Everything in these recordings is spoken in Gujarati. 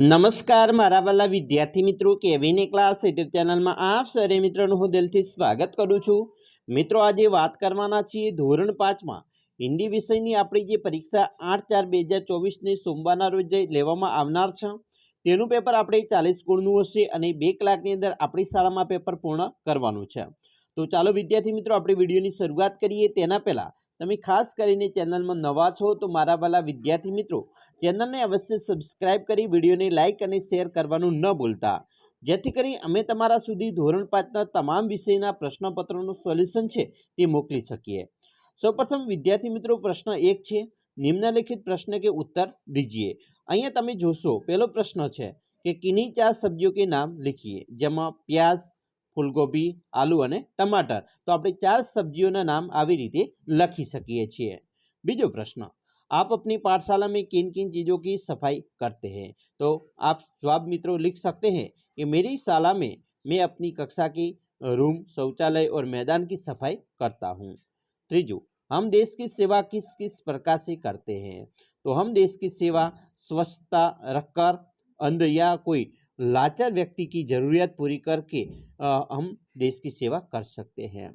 નમસ્કાર, મારા વાલા વિદ્યાર્થી મિત્રો કેવીને ક્લાસ યુટ્યુબ ચેનલમાં આપ સરે મિત્રોનું હું દિલથી સ્વાગત કરું છું. મિત્રો, આજે વાત કરવાના છીએ ધોરણ પાંચમાં. હિન્દી વિષયની આપણી જે પરીક્ષા આઠ ચાર બે હજાર ચોવીસની સોમવારના રોજ લેવામાં આવનાર છે. તેનું પેપર આપણે ચાલીસ ગુણનું હશે અને બે કલાકની અંદર આપણી શાળામાં પેપર પૂર્ણ કરવાનું છે. તો ચાલો વિદ્યાર્થી મિત્રો, આપણે વિડીયોની શરૂઆત કરીએ. તેના પહેલાં તમે ખાસ કરીને ચેનલમાં નવા છો તો મારા વાલા વિદ્યાર્થી મિત્રો, ચેનલને અવશ્ય સબસ્ક્રાઇબ કરી વિડીયોને લાઇક અને શેર કરવાનું ન ભૂલતા. જેથી કરી અમે તમારા સુધી ધોરણ પાંચના તમામ વિષયના પ્રશ્નપત્રોનું સોલ્યુશન છે તે મોકલી શકીએ. સૌપ્રથમ વિદ્યાર્થી મિત્રો પ્રશ્ન એક છે, નિમ્નલિખિત પ્રશ્ન કે ઉત્તર દીજીએ. અહીંયા તમે જોશો, પહેલો પ્રશ્ન છે કે કિની ચાર સબ્જીઓ કે નામ લખીએ, જેમાં પ્યાઝ ફૂલગોભી આલુ અને ટમાટર તો આપણે ચાર સબ્જીઓના નામ આવી રીતે લખી શકીએ છીએ બીજો પ્રશ્ન आप अपनी पाठशाला में किन किन चीज़ों की सफाई करते हैं तो आप जवाब मित्रों लिख सकते हैं कि मेरी शाला में मैं अपनी कक्षा की रूम शौचालय और मैदान की सफाई करता हूँ त्रिजु हम देश की सेवा किस किस प्रकार से करते हैं तो हम देश की सेवा स्वच्छता रखकर अंध या कोई लाचार व्यक्ति की ज़रूरियात पूरी करके अ, हम देश की सेवा कर सकते हैं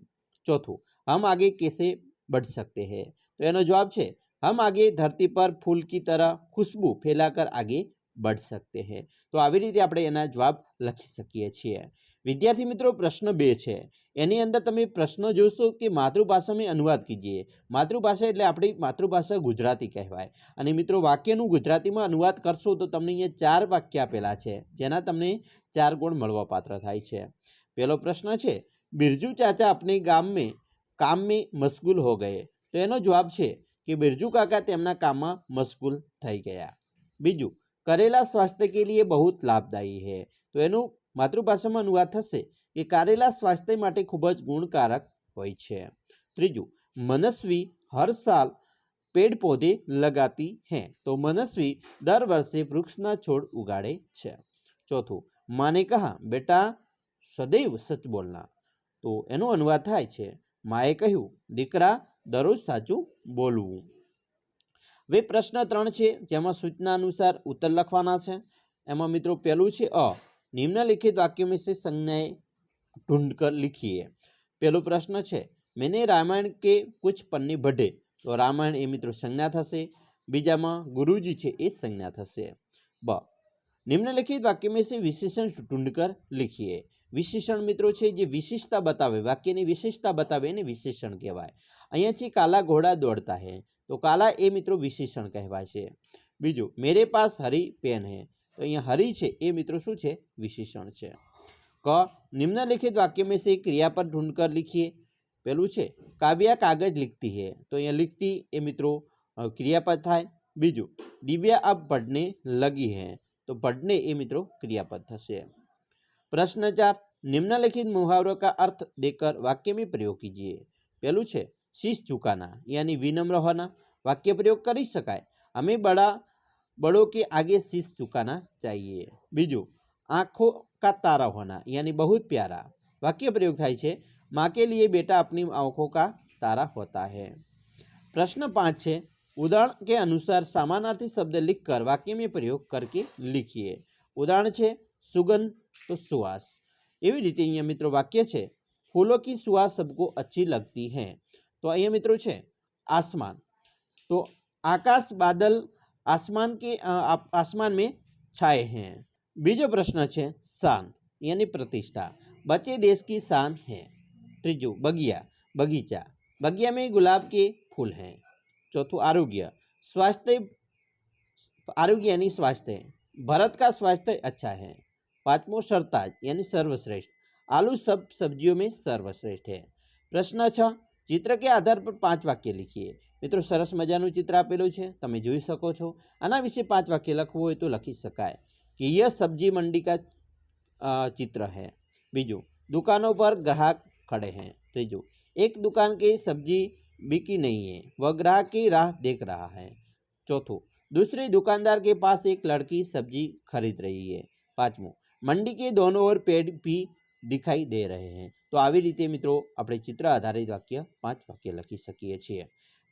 चौथું हम आगे कैसे बढ़ सकते हैं तो એનો જવાબ છે हम आगे धरती पर फूल की तरह खुशबू फैलाकर आगे बढ़ सकते हैं તો આવી રીતે આપણે એના જવાબ લખી શકીએ છીએ વિદ્યાર્થી મિત્રો, પ્રશ્ન બે છે. એની અંદર તમે પ્રશ્ન જોશો કે માતૃભાષા મેં અનુવાદ કીજીએ. માતૃભાષા એટલે આપણી માતૃભાષા ગુજરાતી કહેવાય. અને મિત્રો, વાક્યનું ગુજરાતીમાં અનુવાદ કરશો તો તમને અહીંયા ચાર વાક્ય આપેલા છે, જેના તમને ચાર ગુણ મળવાપાત્ર થાય છે. પહેલો પ્રશ્ન છે, બિરજુ ચાચા આપણે ગામમાં કામ મેં મશગુલ હો ગયે? તો એનો જવાબ છે કે બિરજુ કાકા તેમના કામમાં મશગુલ થઈ ગયા. બીજું, કરેલા સ્વાસ્થ્ય કે લીએ બહુ લાભદાયી હે? તો એનું માતૃભાષામાં અનુવાદ થશે કે કારેલા સ્વાસ્થ્ય માટે ખૂબ જ ગુણકારક હોય છે. ત્રીજું, મનસ્વી હર સાલ પેડ પૌધે લગાતી हैं તો મનસ્વી દર વર્ષે વૃક્ષના છોડ ઉગાડે છે. ચોથું, માને કહા, બેટા, સદૈવ સચ બોલના. તો એનો અનુવાદ થાય છે, માએ કહ્યું, દીકરા, દરરોજ સાચું બોલવું. હવે પ્રશ્ન ત્રણ છે, જેમાં સૂચના અનુસાર ઉત્તર લખવાના છે. એમાં મિત્રો પહેલું છે અ નિમ્નલિખિત વાક્યો વિશે સંજ્ઞાએ ઢૂંઢકર લીખીએ. પહેલો પ્રશ્ન છે, મેને રામાયણ કે કુછ પન્ની ભઢે? તો રામાયણ એ મિત્રો સંજ્ઞા થશે. બીજામાં, ગુરુજી છે એ સંજ્ઞા થશે. બ, નિમ્નલિખિત વાક્ય વિશે વિશેષણ ઢૂંઢકર લીખીએ. વિશેષણ મિત્રો છે, જે વિશેષતા બતાવે, વાક્યની વિશેષતા બતાવે એને વિશેષણ કહેવાય. અહીંયાથી કાલા ઘોડા દોડતા હે, તો કાલા એ મિત્રો વિશેષણ કહેવાય છે. બીજું, મેરે પાસ હરી પેન હે. તો અહીંયા હરી છે, એ મિત્રો શું છે? વિશેષણ છે. ક, નિમ્નલિખિત વાક્યમાં સે ક્રિયાપદ ઢૂંઢકર લીખીએ. પેલું છે, કાવ્યા કાગજ લિખતી હે. તો અહીંયા લિખતી એ મિત્રો ક્રિયાપદ થાય. બીજું, દિવ્યા અબ ભડને લગી હે. તો ભડને એ મિત્રો ક્રિયાપદ થશે. પ્રશ્ન ચાર, નિમ્નલિખિત મુહાવરો કા અર્થ દેકર વાક્ય મેં પ્રયોગ કીજીએ. પેલું છે, શીશ ઝુકાના, યાની વિનમ્ર હોના. વાક્ય પ્રયોગ કરી શકાય. અમે બળા बड़ों के आगे शीश झुकाना चाहिए બીજું आंखों का तारा होना यानी बहुत प्यारा वाक्य प्रयोग થાય છે माँ के लिए बेटा अपनी आंखों का तारा होता है प्रश्न पाँच है उदाहरण के अनुसार समानार्थी शब्द लिखकर वाक्य में प्रयोग करके लिखिए उदाहरण છે सुगंध तो सुवास એવી રીતે અહીંયા મિત્રો વાક્ય છે फूलों की सुवास सबको अच्छी लगती है તો અહીંયા મિત્રો છે आसमान तो आकाश बादल आसमान के अ, आप- आसमान में छाए हैं बीजो प्रश्न છે शान यानी प्रतिष्ठा बच्चे देश की शान है ત્રીજું બગિયા બગીચા बगिया में गुलाब के फूल हैं चौथું आरोग्य स्वास्थ्य आरोग्य यानी स्वास्थ्य भारत का स्वास्थ्य अच्छा है पांचवो सरताज यानी सर्वश्रेष्ठ आलू सब सब्जियों में सर्वश्रेष्ठ है પ્રશ્ન છ ચિત્ર કે આધાર પર પાંચ વાક્ય લખીએ મિત્રો સરસ મજાનું ચિત્ર આપેલું છે તમે જોઈ શકો છો આના વિશે પાંચ વાક્ય લખવું હોય તો લખી શકાય કે यह सब्जी मंडी का अ, चित्र है बीजू दुकानों पर ग्राहक खड़े हैं त्रीजू एक दुकान की सब्जी बिकी नहीं है वह ग्राहक की राह देख रहा है चौथું दूसरे दुकानदार के पास एक लड़की सब्जी खरीद रही है પાંચમું મંડી કે દોનો ઓર પેડ भी દેખાઈ દે રહે હૈ. તો આવી રીતે મિત્રો આપણે ચિત્ર આધારિત વાક્ય પાંચ વાક્ય લખી શકીએ છીએ.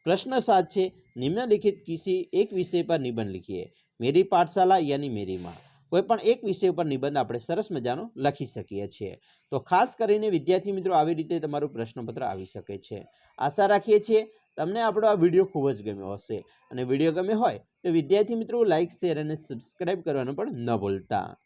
પ્રશ્ન સાત છે, નિમ્નલિખિત કિસી એક વિષય પર નિબંધ લીખીએ. મેરી પાઠશાલા યાની મેરી માં કોઈપણ એક વિષય ઉપર નિબંધ આપણે સરસ મજાનો લખી શકીએ છીએ. તો ખાસ કરીને વિદ્યાર્થી મિત્રો આવી રીતે તમારું પ્રશ્નપત્ર આવી શકે છે. આશા રાખીએ છીએ તમને આપણો આ વીડિયો ખૂબ જ ગમ્યો હશે. અને વીડિયો ગમ્યો હોય તો વિદ્યાર્થી મિત્રો લાઇક શેર અને સબસ્ક્રાઈબ કરવાનું પણ ન ભૂલતા.